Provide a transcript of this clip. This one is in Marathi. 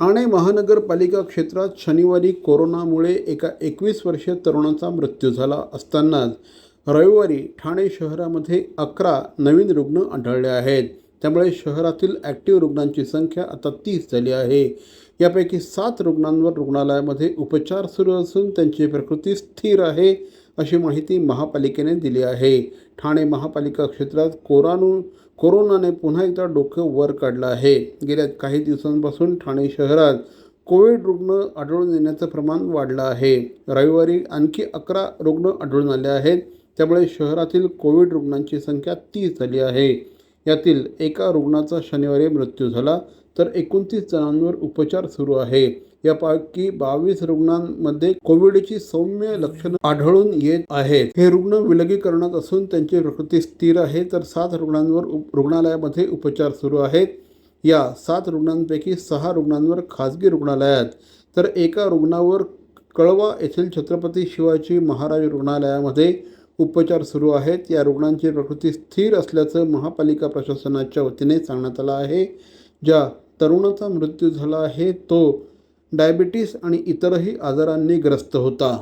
ठाणे महानगरपालिका क्षेत्रात शनिवारी कोरोनामुळे एका एकवीस वर्षीय तरुणाचा मृत्यू झाला असतानाच रविवारी ठाणे शहरामध्ये अकरा नवीन रुग्ण आढळले आहेत. त्यामुळे शहरातील ॲक्टिव्ह रुग्णांची संख्या आता तीस झाली आहे. यापैकी सात रुग्णांवर रुग्णालयामध्ये उपचार सुरू असून त्यांची प्रकृती स्थिर आहे अशी माहिती महापालिकेने दिली आहे. ठाणे महापालिका क्षेत्रात कोरानू कोरोनाने पुन्हा एकदा डोकं वर काढलं आहे. गेल्या काही दिवसांपासून ठाणे शहरात कोविड रुग्ण आढळून येण्याचं प्रमाण वाढलं आहे. रविवारी आणखी अकरा रुग्ण आढळून आले आहेत. त्यामुळे शहरातील कोविड रुग्णांची संख्या तीस झाली आहे. यातील एका रुग्णाचा शनिवारी मृत्यू झाला तर एकोणतीस जणांवर उपचार सुरू आहे. यापैकी बावीस रुग्णांमध्ये कोविडची सौम्य लक्षणं आढळून येत आहेत. हे रुग्ण विलगीकरणात असून त्यांची प्रकृती स्थिर आहे. तर सात रुग्णांवर उप- रुग्णालयामध्ये उपचार सुरू आहेत. या सात रुग्णांपैकी सहा रुग्णांवर खाजगी रुग्णालयात. तर एका रुग्णावर कळवा येथील छत्रपती शिवाजी महाराज रुग्णालयामध्ये उपचार सुरू आहेत. या रुग्णांची प्रकृती स्थिर असल्याचं महापालिका प्रशासनाच्या वतीने सांगण्यात आलं आहे. ज्या तरुणाचा मृत्यू झाला आहे तो डायबिटीस आणि इतरही आजारांनी ग्रस्त होता.